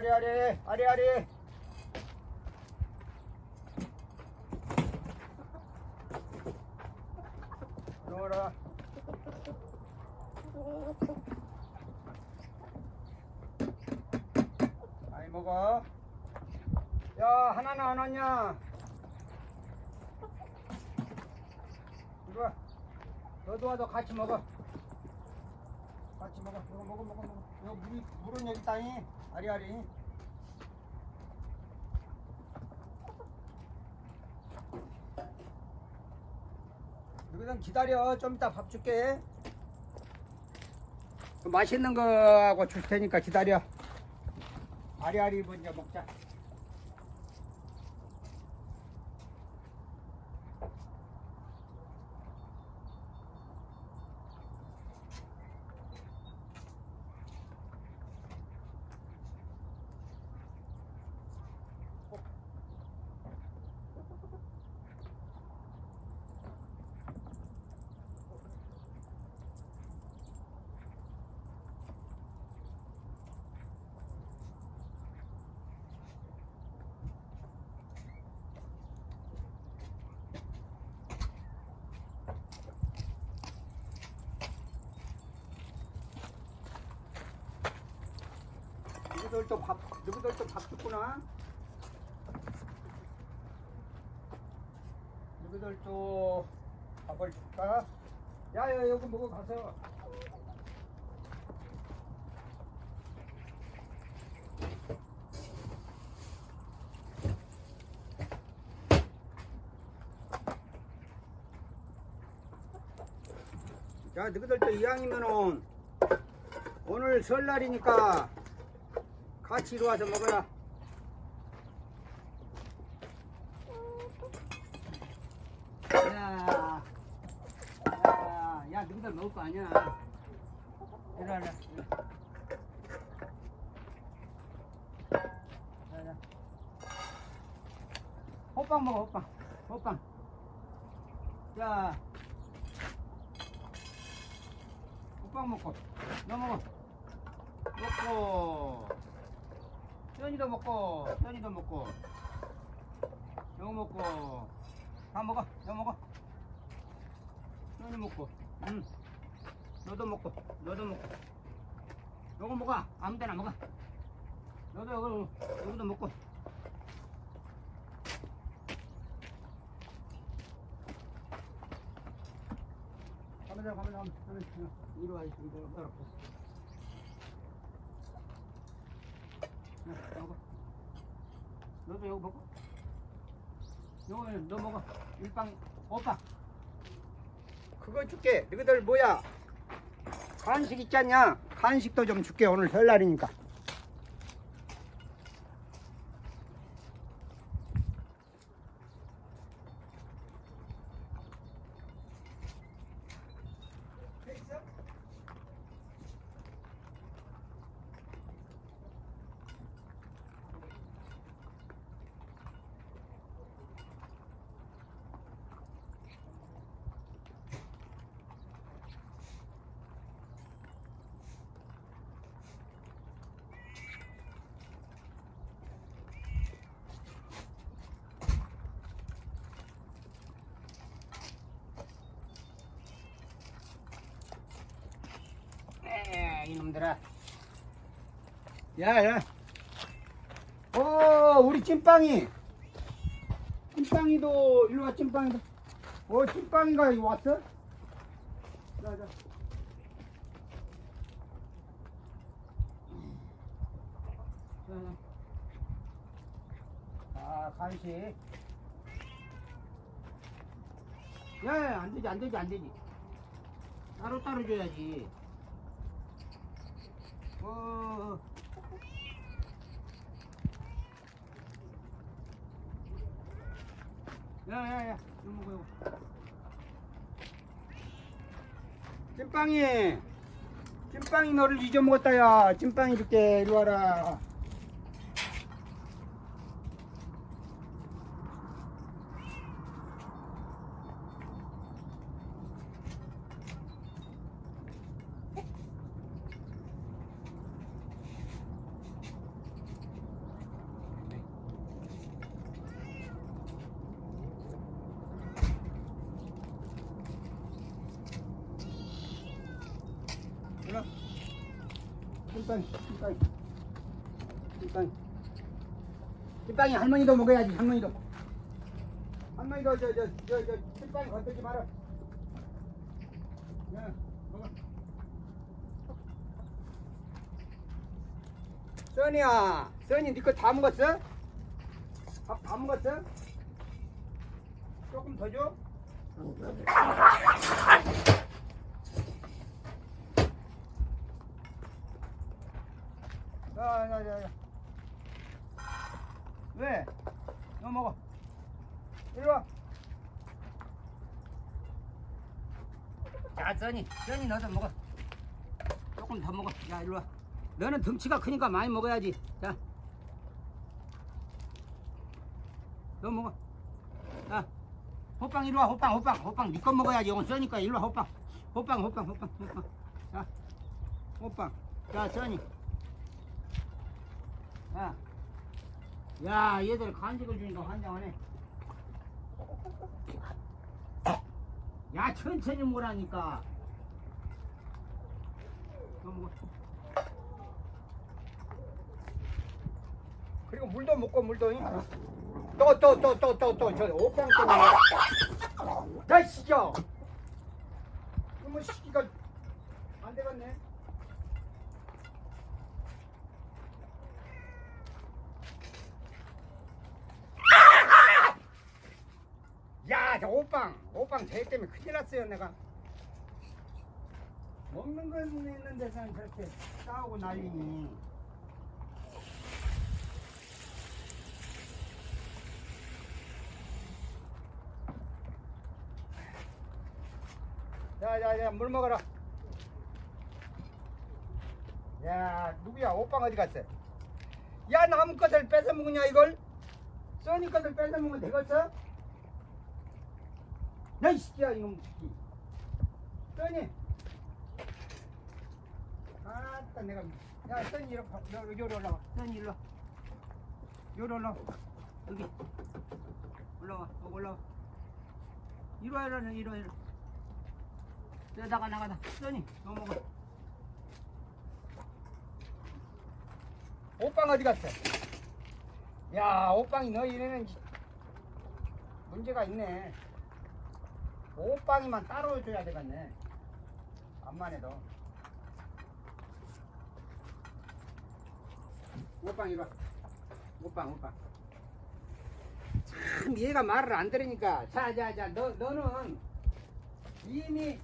아리 아리 아리 아리. 넣어라. 많이 먹어. 야 하나는 안 왔냐? 이리 와. 너도 와도 같이 먹어. 같이 먹어. 먹어 먹어 먹어 이거 물이 물은 여기 있다니 아리아리. 여기서 기다려. 좀 이따 밥 줄게. 그 맛있는 거하고 줄 테니까 기다려. 아리아리 먼저 먹자 누구들 또 밥, 누구들 또밥 줬구나. 누구들 또 밥을 줄까? 야, 야, 여기 먹어 가세요. 야, 너희들 또 이왕이면은 오늘 설날이니까 같이 이리 와서 먹어라. 야, 야, 야, 너희들 먹을 거 아니야. 이리 와라. 호빵 먹어, 호빵. 호빵. 자. 호빵 먹고. 너 먹어. 먹고. 현이도 먹고. 현이도 먹고. 요 먹고. 다 먹어. 요 먹어. 현이 먹고. 응. 너도 먹고. 너도 먹고. 요거 먹어. 아무 데나 먹어. 너도 요거, 요거도 먹고. 가만히 가만히 가만히 이리 와 이리 와 따라 먹어 너도 이거 먹어? 요거 너 먹어. 일빵 오빠. 그거 줄게. 너희들 뭐야? 간식 있잖냐? 간식도 좀 줄게. 오늘 설날이니까. 에이 놈들아. 야 야. 어 우리 찐빵이. 찐빵이도 일로 와 찐빵이도. 어 찐빵이가 이거 왔어? 자 자. 아 간식. 야 야 안 되지 안 되지 안 되지. 따로 따로 줘야지 어. 야야야 이거 먹어 이거. 찐빵이. 찐빵이 너를 잊어먹었다 야. 찐빵이 줄게 이리 와라 일로 찐빵이 찐빵이 찐빵이 찐빵이 할머니도 먹어야지 할머니도 할머니도 저 저 저 저 찐빵이 건들지 마라 야 먹어 써니야 써니 니거 다 먹었어? 밥 다 먹었어? 조금 더 줘? 야, 야, 야, 야. 왜? 너 먹어. 이리 와. 자, 써니, 써니 너도 먹어. 조금 더 먹어. 야, 이리 와. 너는 덩치가 크니까 많이 먹어야지. 자. 너 먹어. 자. 호빵 이리 와, 호빵, 호빵, 호빵. 니꺼 먹어야지. 이건 써니까 이리 와, 호빵. 호빵, 호빵, 호빵, 호빵. 자, 호빵. 자, 써니. 야, 야, 얘들 간식을 주니까 환장하네. 야, 천천히 먹어. 그리고 물도 먹고 물도. 또 또 또 또 또또저 오빵 때문에. 다 시켜. 이뭐 시키가 안 되겠네. 야, 저 오빵, 오빵 대 때문에 큰일 났어요, 내가. 먹는 건 있는 데서는 저렇게 싸우고 난리니. 야, 야, 야, 물 먹어라. 야, 누구야? 오빵 어디 갔어? 야, 남의 것을 뺏어 먹냐, 이걸? 써니 것을 뺏어 먹으면 되겠어? 야, 이 새끼야, 이놈 새끼. 써니. 아따, 내가. 야, 써니, 이리 와. 여기, 여기 올라와. 써니, 일로 와. 여기 올라와. 여기. 올라와. 여기 올라와. 이리 와, 이리 와, 이리 와, 이리 와. 야, 나가, 나가, 나. 써니, 너 먹어. 오빵 어디 갔어? 야, 오빵이 너 이래는 문제가 있네. 오빵이만 따로 줘야 되겠네. 암만 해도. 이리 와. 오빵, 오빵. 참 얘가 말을 안 들으니까. 자, 자, 자, 너, 너는 이미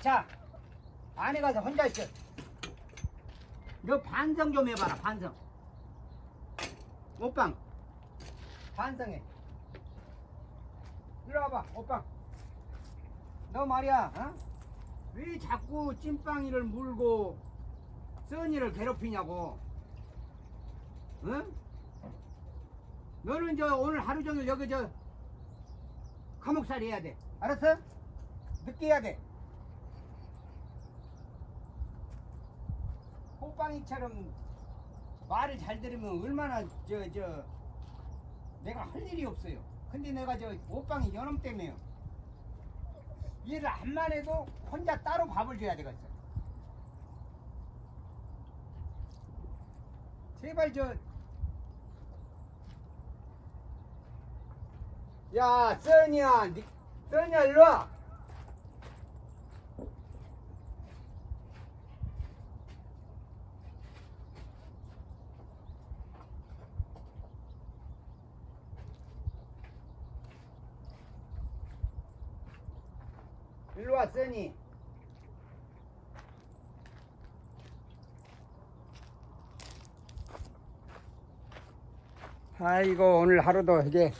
자 안에 가서 혼자 있어. 너 반성 좀 해봐라 반성. 오빵 반성해. 이리 와봐 오빵. 너 말이야 어? 왜 자꾸 찐빵이를 물고 써니를 괴롭히냐고. 응? 너는 저 오늘 하루 종일 여기 저 감옥살이 해야 돼. 알았어? 늦게 해야 돼. 호빵이처럼 말을 잘 들으면 얼마나 저 저 내가 할 일이 없어요. 근데 내가 저 호빵이 연놈 때문에요. 얘를 안만 해도 혼자 따로 밥을 줘야 되겠어. 제발 저 야, 써니야, 니, 써니야, 일로 와. 일로 와, 써니. 아이고, 오늘 하루도 이게